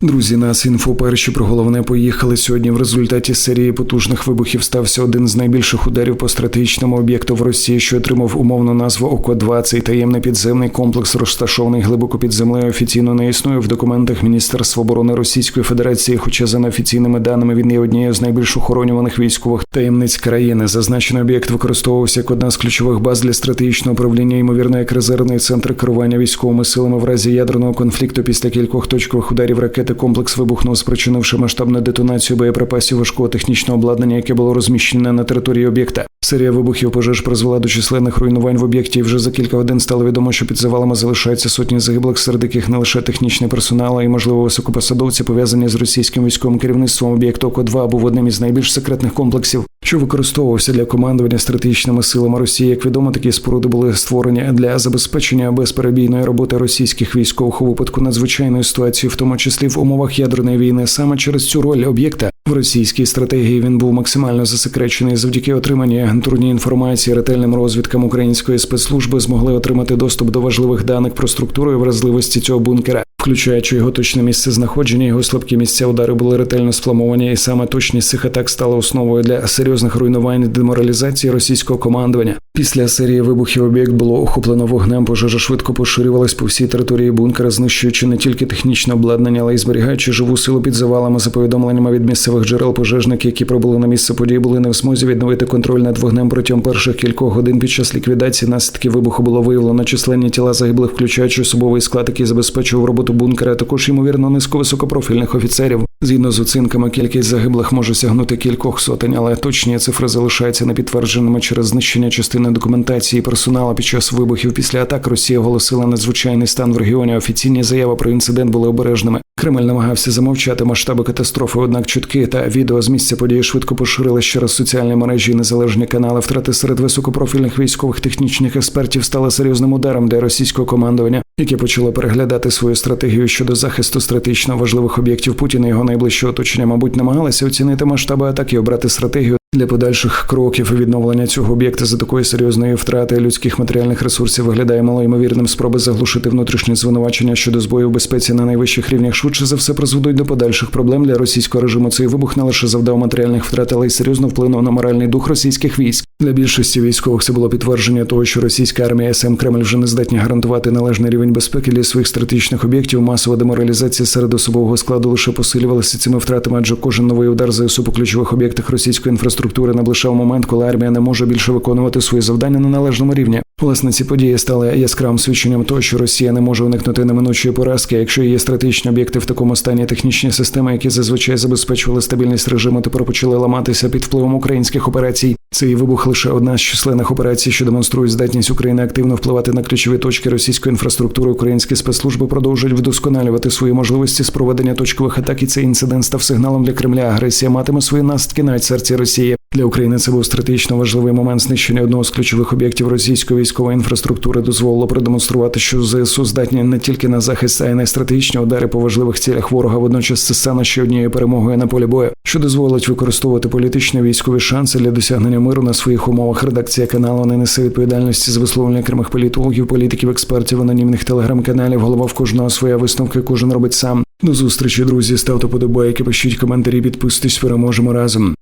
Друзі, нас інфо перші про головне поїхали сьогодні. В результаті серії потужних вибухів стався один з найбільших ударів по стратегічному об'єкту в Росії, що отримав умовну назву око 2 Цей таємний підземний комплекс, розташований глибоко під землею, офіційно не існує в документах Міністерства оборони Російської Федерації. Хоча за неофіційними даними він є однією з найбільш охоронюваних військових таємниць країни. Зазначений об'єкт використовувався як одна з ключових баз для стратегічного управління, ймовірно, як резервний центр керування військовими силами в разі ядерного конфлікту після кількох точкових ударів ракети комплекс вибухнув, спричинивши масштабну детонацію боєприпасів важкого технічного обладнання, яке було розміщене на території об'єкта. Серія вибухів пожеж призвела до численних руйнувань в об'єкті. Вже за кілька годин стало відомо, що під завалами залишаються сотні загиблих, серед яких не лише технічний персонал, а й можливо високопосадовці пов'язані з російським військовим керівництвом об'єкту око 2 був одним із найбільш секретних комплексів, що використовувався для командування стратегічними силами Росії. Як відомо, такі споруди були створені для забезпечення безперебійної роботи російських військових у випадку надзвичайної ситуації, в тому числі в умовах ядерної війни. Саме через цю роль об'єкта в російській стратегії він був максимально засекречений завдяки отриманні агентурній інформації, ретельним розвідкам української спецслужби змогли отримати доступ до важливих даних про структуру і вразливості цього бункера, включаючи його точне місце знаходження, його слабкі місця удари були ретельно сплановані, і саме точність цих атак стала основою для серйозних руйнувань і деморалізації російського командування. Після серії вибухів об'єкт було охоплено вогнем. Пожежа швидко поширювалась по всій території бункера, знищуючи не тільки технічне обладнання, але й зберігаючи живу силу під завалами за повідомленнями від місцевих джерел пожежники, які прибули на місце події, були не в змозі відновити контроль над вогнем протягом перших кількох годин. Під час ліквідації наслідків вибуху було виявлено численні тіла загиблих, включаючи особовий склад, який забезпечував роботу бункера, також ймовірно низку високопрофільних офіцерів. Згідно з оцінками, кількість загиблих може сягнути кількох сотень, але точні цифри залишаються непідтвердженими через знищення частини документації персоналу під час вибухів. Після атак Росія оголосила надзвичайний стан в регіоні. Офіційні заяви про інцидент були обережними. Кремль намагався замовчати масштаби катастрофи, однак чутки та відео з місця події швидко поширили через соціальні мережі і незалежні канали. Втрати серед високопрофільних військових технічних експертів стали серйозним ударом для російського командування, яке почало переглядати свою стратегію щодо захисту стратегічно важливих об'єктів Путіна. Його найближче оточення, мабуть, намагалися оцінити масштаби атаки обрати стратегію для подальших кроків відновлення цього об'єкта за такої серйозної втрати людських матеріальних ресурсів виглядає малоймовірним. Спроби заглушити внутрішні звинувачення щодо збою безпеці на найвищих рівнях швидше за все призведуть до подальших проблем для російського режиму. Цей вибух не лише завдав матеріальних втрат, але й серйозно вплинув на моральний дух російських військ. Для більшості військових це було підтвердження того, що російська армія СМ Кремль вже не здатні гарантувати належний рівень безпеки для своїх стратегічних об'єктів. Масова деморалізація серед особового складу лише посилювалася цими втратами, адже кожен новий удар ЗСУ по ключових об'єктах російської інфраструктури наближав момент, коли армія не може більше виконувати свої завдання на належному рівні. Власне, ці події стали яскравим свідченням того, що Росія не може уникнути неминучої поразки. Якщо є стратегічні об'єкти в такому стані, технічні системи, які зазвичай забезпечували стабільність режиму, тепер почали ламатися під впливом українських операцій. Цей вибух лише одна з численних операцій, що демонструють здатність України активно впливати на ключові точки російської інфраструктури. Українські спецслужби продовжують вдосконалювати свої можливості з проведення точкових атак. І цей інцидент став сигналом для Кремля. Агресія матиме свої наслідки навіть серці Росії. Для України це був стратегічно важливий момент знищення одного з ключових об'єктів російської військової інфраструктури. Дозволило продемонструвати, що ЗСУ здатні не тільки на захист, а й на стратегічні удари по важливих цілях ворога. Водночас це стане ще однією перемогою на полі бою, що дозволить використовувати політичні військові шанси для досягнення миру на своїх умовах. Редакція каналу не несе відповідальності за висловлення окремих політологів, політиків, експертів, анонімних телеграм-каналів. Голова в кожного своя висновка, кожен робить сам. До зустрічі, друзі. Ставте подобайки, пишіть коментарі, підписуйтесь, переможемо разом.